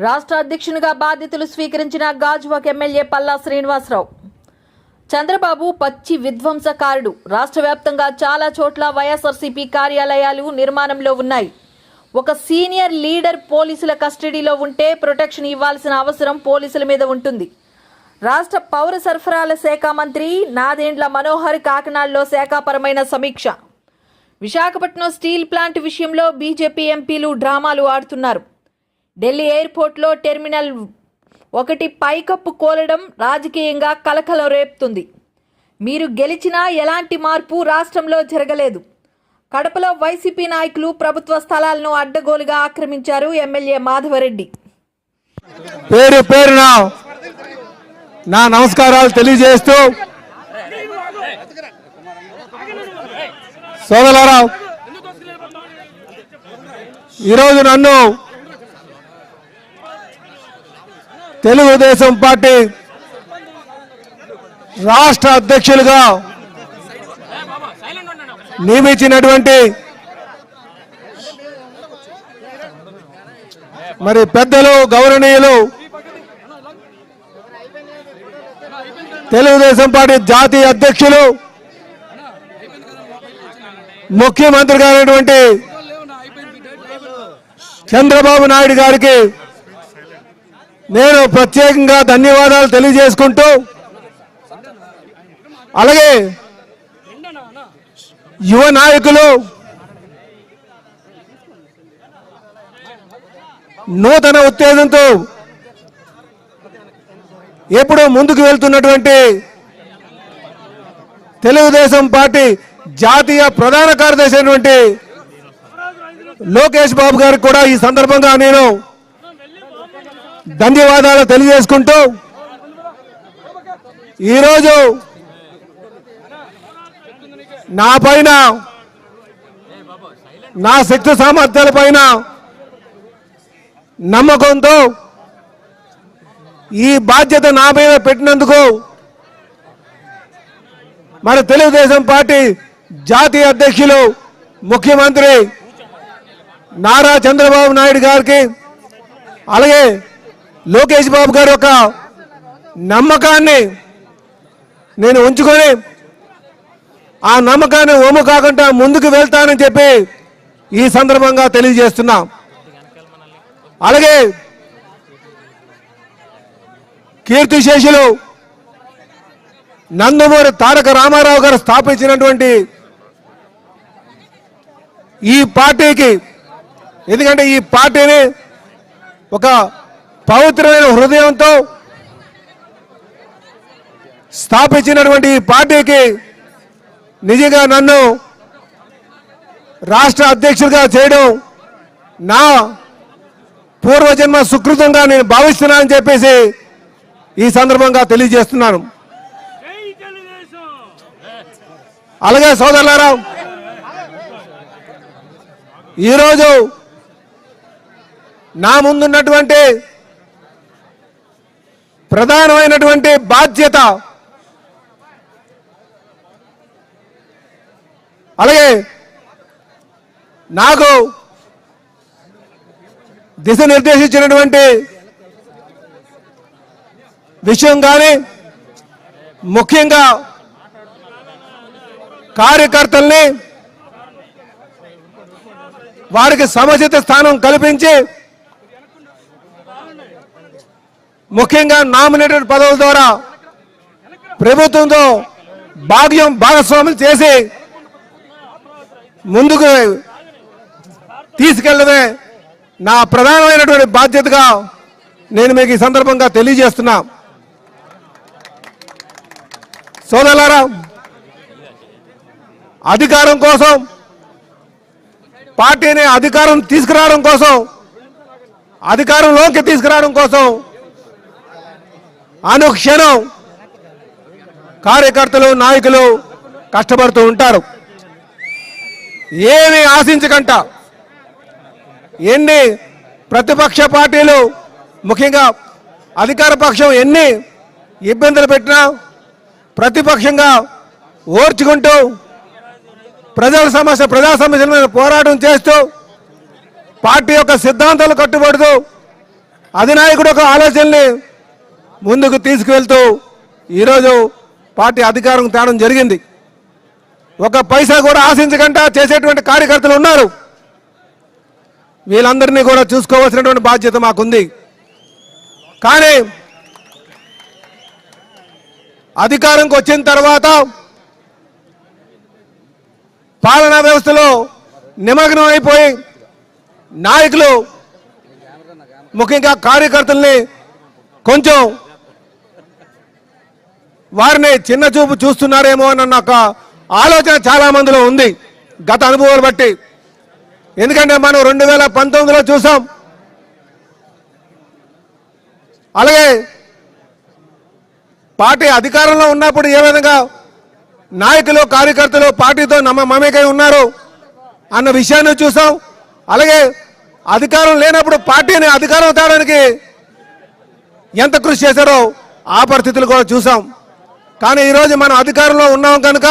రాష్ట్ర అధ్యక్షునిగా బాధ్యతలు స్వీకరించిన గాజువాక్ ఎమ్మెల్యే పల్లా శ్రీనివాసరావు. చంద్రబాబు పచ్చి విధ్వంసకారుడు. రాష్ట్ర వ్యాప్తంగా చాలా చోట్ల వైఎస్ఆర్సీపీ కార్యాలయాలు నిర్మాణంలో ఉన్నాయి. ఒక సీనియర్ లీడర్ పోలీసుల కస్టడీలో ఉంటే ప్రొటెక్షన్ ఇవ్వాల్సిన అవసరం పోలీసుల మీద ఉంటుంది. రాష్ట్ర పౌర సరఫరాల శాఖ మంత్రి నాదేండ్ల మనోహర్ కాకినాడలో శాఖాపరమైన సమీక్ష. విశాఖపట్నం స్టీల్ ప్లాంట్ విషయంలో బీజేపీ ఎంపీలు డ్రామాలు ఆడుతున్నారు. ఢిల్లీ ఎయిర్పోర్ట్లో టెర్మినల్ ఒకటి పైకప్పు కోలడం రాజకీయంగా కలకలం రేపుతుంది. మీరు గెలిచినా ఎలాంటి మార్పు రాష్ట్రంలో జరగలేదు. కడపలో వైసీపీ నాయకులు ప్రభుత్వ స్థలాలను అడ్డగోలుగా ఆక్రమించారు ఎమ్మెల్యే మాధవరెడ్డి. పేరు పేరు నా నమస్కారాలు తెలియజేస్తూ సోదరారావు ఈరోజు నన్ను తెలుగుదేశం పార్టీ రాష్ట్ర అధ్యక్షులుగా నియమించినటువంటి మరి పెద్దలు గౌరవనీయులు తెలుగుదేశం పార్టీ జాతీయ అధ్యక్షులు ముఖ్యమంత్రి గారైనటువంటి చంద్రబాబు నాయుడు గారికి నేను ప్రత్యేకంగా ధన్యవాదాలు తెలియజేసుకుంటూ అలాగే యువ నాయకులు నూతన ఉత్తేజంతో ఎప్పుడు ముందుకు వెళ్తున్నటువంటి తెలుగుదేశం పార్టీ జాతీయ ప్రధాన కార్యదర్శి అయినటువంటి లోకేష్ బాబు గారికి కూడా ఈ సందర్భంగా నేను ధన్యవాదాలు తెలియజేసుకుంటూ ఈరోజు నా పైన నా శక్తి సామర్థ్యాల పైన నమ్మకంతో ఈ బాధ్యత నా మీద పెట్టినందుకు మన తెలుగుదేశం పార్టీ జాతీయ అధ్యక్షులు ముఖ్యమంత్రి నారా చంద్రబాబు నాయుడు గారికి అలాగే లోకేష్ బాబు గారు ఒక నమ్మకాన్ని నేను ఉంచుకొని ఆ నమ్మకాన్ని ఓము కాకుండా ముందుకు వెళ్తానని చెప్పి ఈ సందర్భంగా తెలియజేస్తున్నా. అలాగే కీర్తిశేషులు నందమూరి తారక రామారావు గారు స్థాపించినటువంటి ఈ పార్టీకి ఎందుకంటే ఈ పార్టీని ఒక పవిత్రమైన హృదయంతో స్థాపించినటువంటి ఈ పార్టీకి నిజంగా నన్ను రాష్ట్ర అధ్యక్షుడిగా చేయడం నా పూర్వజన్మ సుకృతంగా నేను భావిస్తున్నానని చెప్పేసి ఈ సందర్భంగా తెలియజేస్తున్నాను. అలాగే సోదరులారా ఈరోజు నా ముందున్నటువంటి ప్రధానమైనటువంటి బాధ్యత. అలాగే నాకు దిశ నిర్దేశించినటువంటి విషయం కానీ ముఖ్యంగా కార్యకర్తల్ని వారికి సముచిత స్థానం కల్పించి ముఖ్యంగా నామినేటెడ్ పదవుల ద్వారా ప్రభుత్వంతో భాగ్యం భాగస్వాములు చేసి ముందుకు తీసుకెళ్ళడమే నా ప్రధానమైనటువంటి బాధ్యతగా నేను మీకు ఈ సందర్భంగా తెలియజేస్తున్నా. సోదరులారా అధికారం కోసం పార్టీని అధికారం తీసుకురావడం కోసం అధికారంలోకి తీసుకురావడం కోసం అనుక్షణం కార్యకర్తలు నాయకులు కష్టపడుతూ ఉంటారు. ఏమి ఆశించకంట. ఎన్ని ప్రతిపక్ష పార్టీలు ముఖ్యంగా అధికార పక్షం ఎన్ని ఇబ్బందులు పెట్టినా ప్రతిపక్షంగా ఓర్చుకుంటూ ప్రజల సమస్య ప్రజా సమస్యల మీద పోరాటం చేస్తూ పార్టీ యొక్క సిద్ధాంతాలు కట్టుబడుతూ అధినాయకుడు ఒక ఆలోచనని ముందుకు తీసుకువెళ్తూ ఈరోజు పార్టీ అధికారం తేవడం జరిగింది. ఒక పైసా కూడా ఆశించకుండా చేసేటువంటి కార్యకర్తలు ఉన్నారు. వీళ్ళందరినీ కూడా చూసుకోవాల్సినటువంటి బాధ్యత మాకుంది. కానీ అధికారంకి వచ్చిన తర్వాత పాలనా వ్యవస్థలో నిమగ్నం అయిపోయి నాయకులు ముఖ్యంగా కార్యకర్తల్ని కొంచెం వారిని చిన్న చూపు చూస్తున్నారేమో అన్న ఒక ఆలోచన చాలా మందిలో ఉంది. గత అనుభవాలు బట్టి. ఎందుకంటే మనం రెండు వేల పంతొమ్మిదిలో చూసాం. అలాగే పార్టీ అధికారంలో ఉన్నప్పుడు ఏ విధంగా నాయకులు కార్యకర్తలు పార్టీతో నమ్మ మమేకై ఉన్నారు అన్న విషయాన్ని చూసాం. అలాగే అధికారం లేనప్పుడు పార్టీని అధికారం తేవడానికి ఎంత కృషి చేశారో ఆ పరిస్థితులు కూడా చూసాం. కానీ ఈరోజు మనం అధికారంలో ఉన్నాం కనుక